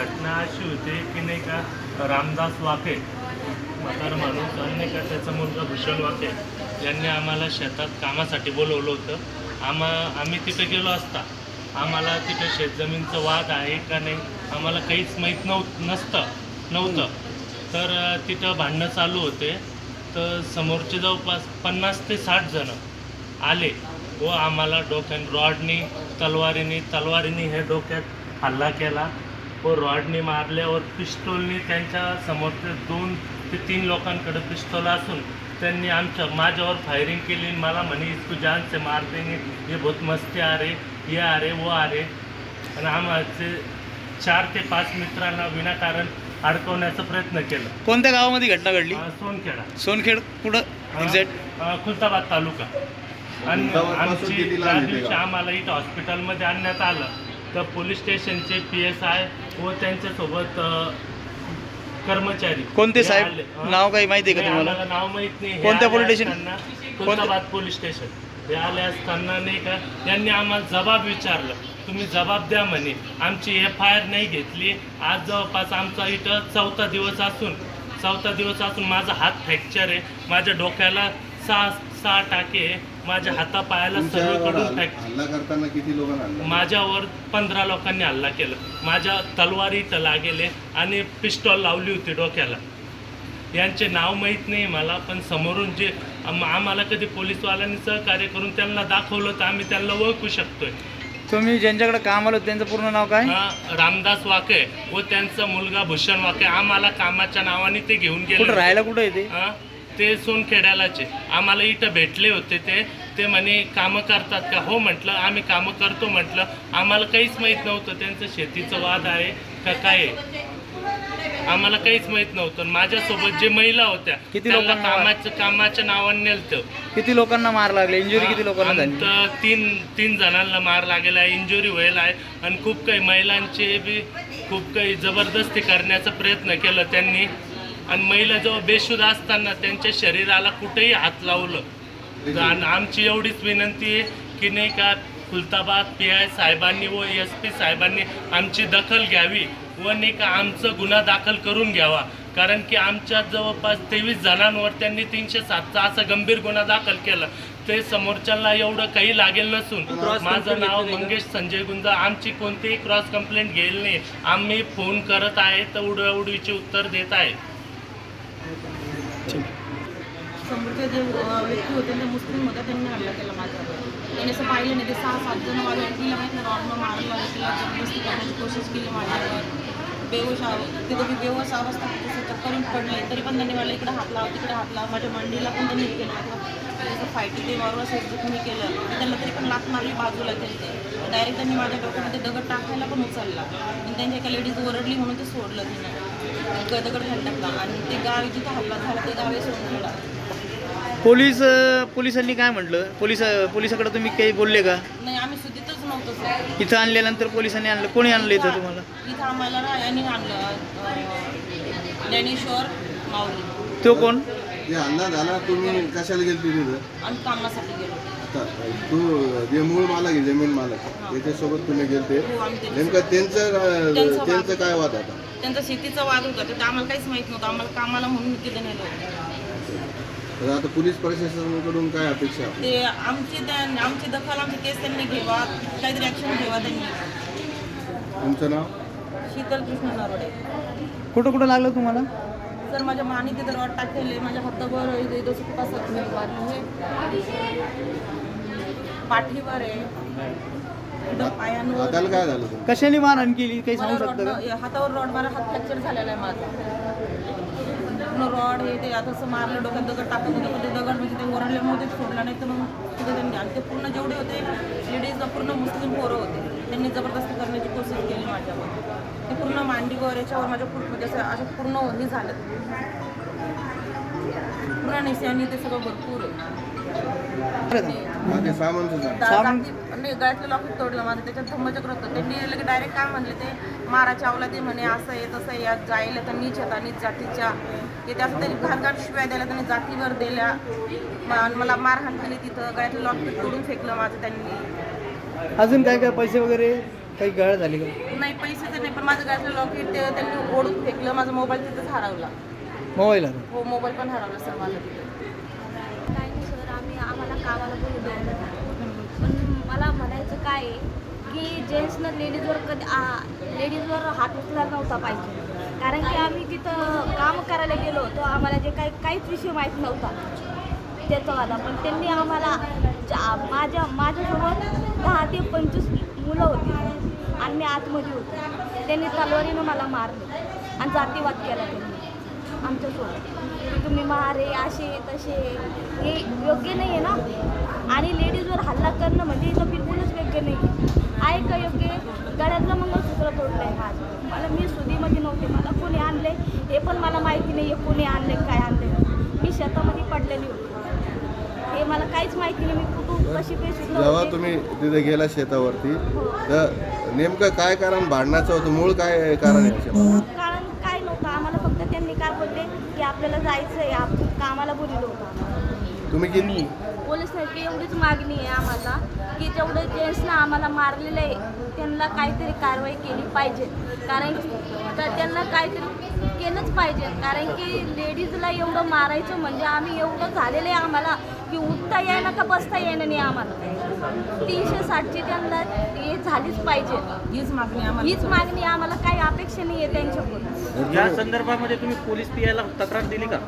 घटना अशी होती की नाही का रामदास वाके म्हातार माणूस आणि का त्याचा मुलगा भूषण वाके यांनी आम्हाला शेतात कामासाठी बोलवलं होतं. आम्हा आम्ही तिथे गेलो असता. आम्हाला तिथे शेतजमीनचं वाद आहे का नाही आम्हाला काहीच माहीत नव्ह नसतं नव्हतं. तर तिथं भांडणं चालू होते. तर समोरचे जवळपास पन्नास ते साठ जणं आले व आम्हाला डोक्यात रॉडनी तलवारीने तलवारीने हे डोक्यात हल्ला केला. व रॉडनी मारल्यावर पिस्तूलनी त्यांच्या समोरचे दोन ते तीन लोकांकडे पिस्तूल असून त्यांनी आमच्या माझ्यावर फायरिंग केली आणि मला म्हणे इसको जान से मार देंगे ये बहुत मस्ती आ रे ये आ रे वो आ रे आणि आम्हाला चार ते पाच मित्रांना विनाकारण अडकवण्याचा प्रयत्न केला. कोणत्या गावामध्ये घटना घडली? सोनखेडा. सोनखेड कुठं? एक्झॅक्ट? खुलताबाद तालुका. आणि आमची? आम्हाला इथं हॉस्पिटलमध्ये आणण्यात आलं तर पोलीस स्टेशनचे पी एस आय व त्यांच्यासोबत कर्मचारी. कोणते साहेब? नाव काही माहिती आहे का तुम्हाला? नाव माहीत नाही. कोणत्या station? असताना खुलताबाद पोलीस स्टेशन हे आले असताना नाही का यांनी आम्हाला जबाब विचारलं. तुम्ही जबाब द्या म्हणे. आमची एफ आय आर नाही घेतली. आज जवळपास आमचा इथं चौथा दिवस असून चौथा दिवस असून माझा हात फ्रॅक्चर आहे. माझ्या डोक्याला सहा सहा टाके आहे. माझ्या हातापायाला तुमच्यावर सर्वकडून हल्ला करताना किती लोकांना हल्ला माझ्यावर पंधरा लोकांनी हल्ला केला. माझ्या तलवारी इथं लागेले आणि पिस्टॉल लावली होती डोक्याला. यांचे नाव माहीत नाही मला पण समोरून जे आम- आम्हाला कधी पोलीसवाल्यांनी सहकार्य करून त्यांना दाखवलं तर आम्ही त्यांना ओळखू शकतोय. तुम्ही ज्यांच्याकडे काम आलो त्यांचं पूर्ण नाव काय? हा, रामदास वाके व त्यांचा मुलगा भूषण वाके. आम्हाला कामाच्या नावाने ते घेऊन कुठं गेले राहायला कुठं येते हा, ते सोनखेड्यालाचे आम्हाला इथं भेटले होते ते. ते म्हणे कामं करतात का? हो म्हटलं आम्ही कामं करतो म्हटलं. आम्हाला काहीच माहीत नव्हतं त्यांचं शेतीचं वाद आहे का काय आहे. आम्हाला काहीच माहीत नव्हतं. माझ्यासोबत जे महिला होत्या किती त्यांना लोकांना- कामाचं कामाच्या नावाने नेलतं. किती लोकांना मार लागले? इंजुरी किती लोकांना झाली? आमचं तीन तीन जणांना मार लागेला आहे. इंजुरी व्हायला आहे. आणि खूप काही महिलांचे बी खूप काही जबरदस्ती करण्याचा प्रयत्न केला त्यांनी. आणि महिला जेव्हा बेशुद्ध असताना त्यांच्या शरीराला कुठेही हात लावलं आणि आमची एवढीच विनंती आहे की नाही का खुलताबाद पी आय साहेबांनी व एस पी साहेबांनी आमची दखल घ्यावी व नाही का आमचं गुन्हा दाखल करून घ्यावा. कारण की आमच्या जवळपास तेवीस जणांवर त्यांनी तीनशे सातचा असा गंभीर गुन्हा दाखल केला. ते समोरच्याला एवढं काही लागेल नसून माझं नाव मंगेश संजय गुंजा आमची कोणतीही क्रॉस कंप्लेंट घेईल नाही. आम्ही फोन करत आहे तर उडवाउडवीचे उत्तर देत आहे. समोरचे जे व्यक्ती होते ते मुस्लिम होते त्यांनी हल्ला केला माझ्यावर. त्यांनी असं पाहिलं नाही ते सहा सात जण माझ्या व्यक्तीला माहीत नाही रॉडनं मारलं तिला जबरदस्ती करण्याची कोशिश केली माझ्यावर. बेहोश आव मी दोघी बेहोश अवस्था तसं चक्करून पडले तरी पण त्यांनी मला इकडे हात लावा तिकडे हात लावा माझ्या मंडीला पण त्यांनी केलं. माझं फायटिंग फायटी ते मारून असं जखमी केलं. मी त्यांना तरी पण लात मारली बाजूला केली ते डायरेक्ट त्यांनी माझ्या डोक्यामध्ये दगड टाकायला पण उचलला. आणि त्यांच्या एका लेडीज ओरडली म्हणून ते सोडलं तिने. दगड खाली टाकला आणि ते गाव जिथं हल्ला झाला ते गाव सोडून गेला. पोलीस पोलिसांनी काय म्हटलं? पोलीस पोलिसाकडे तुम्ही काही बोलले का? नाही आम्ही सुद्धीतच नव्हतो सर. इथं आणल्यानंतर पोलिसांनी आणलं. कोणी आणलं इथं तुम्हाला? इथं आम्हाला ना यांनी आणलं अं, ज्ञानेश्वर माऊली. तो कोण? जे झाला तुम्ही कशाला गेलते तिथं? आणि कामासाठी गेलो. आता तू जे मूळ मालक आहे जमीन मालक त्याच्यासोबत तुम्ही गेलते. हो नेमकं त्यांचं त्यांचं काय वाद आता त्यांचा शेतीचा वाद होता ते आम्हाला काहीच माहीत नव्हतं. आम्हाला कामाला म्हणून तिथे नेलं होतं. तर आता पोलीस प्रशासनाकडून काय अपेक्षा आहे? ते आमची त्या- आमची दखल आमची केस त्यांनी घ्यावा काहीतरी ॲक्शन घ्यावा त्यांनी. तुमचं नाव? शीतल कृष्ण नरोडे कुठं कुठं लागलं तुम्हाला? सर माझ्या मानी तिथे रॉड टाकलेले. माझ्या हातावर इथे मारले पाठीवर आहे. इथं पायांवर. हाताला काय झालं? तुम्ही कशाने मारहाण केली? काही मला सांगू शकता का? हातावर रॉड मारा हात फ्रॅक्चर झालेला आहे माझा. पूर्ण रॉड हे ते आता असं मारलं डोक्यात दगड टाकत होतं पण ते दगड म्हणजे ते ओरडल्यामुळे ते सोडला नाही तर मग तिथे त्यांनी आणि ते पूर्ण जेवढे होते लेडीज पूर्ण मुस्लिम पोरं होते. त्यांनी जबरदस्ती करण्याची कोशिश केली माझ्यावर. ते पूर्ण मांडीवर याच्यावर माझ्या पूर्ण म्हणजे असं असं पूर्ण हे झालं. पूर्ण निशाणी ते सगळं भरपूर आहे. नाही गळ्यातलं लॉकेट तोडलं माझं त्याच्यात धम्मचक्र होतं. त्यांनी लगे डायरेक्ट काय म्हणले ते माराच्या आवला ते म्हणे असं आहे तसं आहे, यात जायला तर नीच आहेत नीच जातीच्या ते त्यात त्यांनी घाण शिवाय द्यायला त्यांनी जातीवर दिल्या म- मला मारहाण केली तिथं गळ्यातलं लॉकेट तोडून फेकलं माझं त्यांनी. अजून काय काय पैसे वगैरे? काही गळ झाली का? नाही पैसे तर नाही पण माझं घरातलं लॉकेट ते त्यांनी ओढून फेकलं माझा मोबाईल तिथंच हरवला. मोबाईल हो मोबाईल पण हरवला सर माझा. तिथं काय नाही सर आम्ही आम्हाला कामाला बोलवलं पण मला म्हणायचं काय आहे की जेंट्सनं लेडीजवर कधी आ- लेडीजवर हात उचलायला नव्हता पाहिजे. कारण की आम्ही तिथं काम करायला गेलो तो आम्हाला जे काही काहीच विषय माहीत नव्हता. त्याचावाला पण त्यांनी आम्हाला माझ्या माझ्यासोबत दहा ते पंचवीस मुलं होती आणि मी आतमध्ये होते. त्यांनी तलवारीनं मला मारलं आणि जातीवाद केला त्यांनी आमच्यासोबत. तुम्ही मारे असे तसे. हे योग्य नाही आहे ना? आणि लेडीजवर हल्ला करणं म्हणजे इथं बिलकुलच योग्य नाही आहे का योग्य गळ्यातलं मंगळसूत्र तोडलं आहे माझं मला मी सुधीमध्ये नव्हते मला कोणी आणले हे पण मला माहिती नाही आहे कोणी आणले काय आणले मी शेतामध्ये पडलेली होती हे मला काहीच माहिती नाही मी कुठून कशी सुद्धा जेव्हा. तुम्ही तिथे गेला शेतावरती. तर नेमकं काय कारण भांडणाचं होतं मूळ काय कारण? कारण काय नव्हतं आम्हाला फक्त त्यांनी काय बोलले की आपल्याला जायचं आहे आपण कामाला बोललो होतं तुम्ही किती पोलीस की एवढीच मागणी आहे आम्हाला की जेवढे जेंट्सना आम्हाला मारलेलं आहे त्यांना काहीतरी कारवाई केली पाहिजे. कारण तर त्यांना काहीतरी केलंच पाहिजे. कारण की लेडीजला एवढं मारायचं म्हणजे आम्ही एवढं झालेलं आहे आम्हाला की उठता येईना का बसता येईना नाही आम्हाला. तीनशे साठची त्यांना हे झालीच पाहिजे. हीच मागणी आम्हाला हीच मागणी आम्हाला काही अपेक्षा नाही आहे त्यांच्याकडून. या संदर्भामध्ये तुम्ही पोलीस पियाला तक्रार दिली का?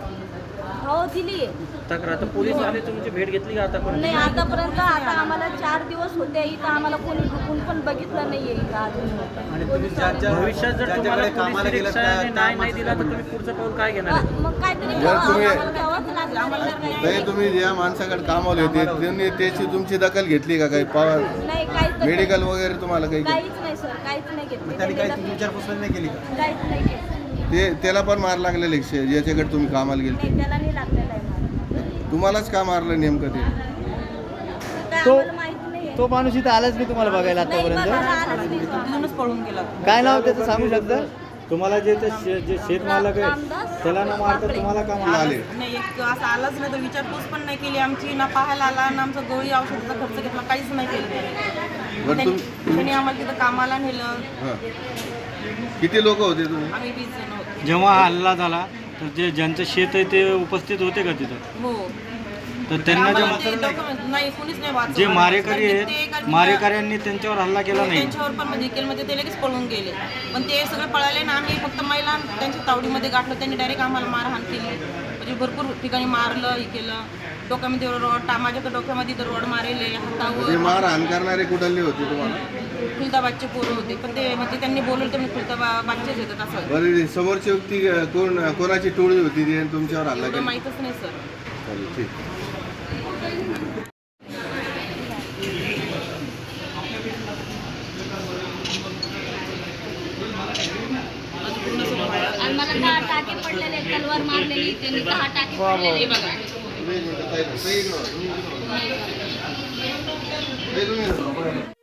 हो दिली. तक्रार तर पोलीस आले तुमची भेट घेतली का आतापर्यंत नाही आतापर्यंत आता आम्हाला चार दिवस होते इथं. आम्हाला कोणी ढुकून पण बघितलं नाहीये इथं अजून. पोलीस आले. भविष्यात जर तुम्हाला पोलीस न्याय नाही दिला तर तुम्ही पुढचं पाऊल काय घेणार? आहे? मग काहीतरी जर घ्यावं, तुम्ही- आम्हाला घ्यावंच लागेल. आम्हाला जर काही- नाही तुम्ही ज्या माणसाकडे कामावले होते त्यांनी त्याची तुमची दखल घेतली का काही? पा नाही काहीच नाही. मेडिकल वगैरे तुम्हाला काही काहीच नाही सर. काहीच नाही घेतली. त्यांनी विचारपूस नाही केली काहीच नाही केली. ते त्याला पण मार लागलेले ज्याच्याकडे तुम्ही कामाला गेले नाही त्याला नाही लागलेला आहे मला. तुम्हालाच का मारलं नेमकं ते? काय तो- आम्हाला माहिती नाही तो माणूस इथं आलाच मी तुम्हाला बघायला नाही बघायला आतापर्यंत आलाच नाही. तो. पळून गेला. काय नाव त्याचं? सांगू शकता? तुम्हाला जे ते शे- जे शेतमालक आहे रामदास त्याला न मारता बापरे. तुम्हाला का आले. मारले नाही एक असं आलाच नाही तर विचारपूस पण नाही केली आमची ना पाहायला आला ना आमचा गोळी औषधाचा खर्च घेतला काहीच नाही केलं त्याने. बरं त्यांनी तुम त्यांनी आम्हाला तिथं कामाला नेलं. हां. किती लोक होते तुम्ही? आम्ही वीस जण होतो. जेव्हा हा हल्ला झाला तर जे ज्यांचं शेत आहे ते उपस्थित होते का तिथं? हो. तर त्यांना आम्हाला जे नाही. कुणीच नाही वाचवलं. जे मारेकरी कारण ते आहेत कारण मारेकऱ्यांनी त्यांच्यावर हल्ला केला नाही. त्यांच्यावर पण म्हणजे मध्ये ते लगेच पळून गेले. पण ते सगळे पळाले ना आम्ही फक्त महिला त्यांच्या तावडीमध्ये गाठलो त्यांनी डायरेक्ट आम्हाला मारहाण केली. म्हणजे भरपूर ठिकाणी मारलं हे केलं. डोक्यामध्ये रॉड टा- माझ्या तर डोक्यामध्ये तर रॉड मारेले हातावर. मारहाण करणारे कुठले होते तुम्हाला? खुलताबादचे पोरं होते. पण ते म्हणजे त्यांनी बोलवलं ते म्हणजे खुलताबादचेच येतात असं बरं समोरची व्यक्ती कोण कोणाची टोळी होती ती तुमच्यावर हल्ला एवढं केला? माहीतच नाही सर. चालेल ठीक. आणि मला दहा टाके पडलेले आहेत, तलवार मारलेली. त्यांनी दहा टाके पडलेले बघा तुम्ही एक मिनिटं, ताई, ताई इकडं वळ, तुम्ही इकडं वळ. ताई, तुम्ही इकडं वळ.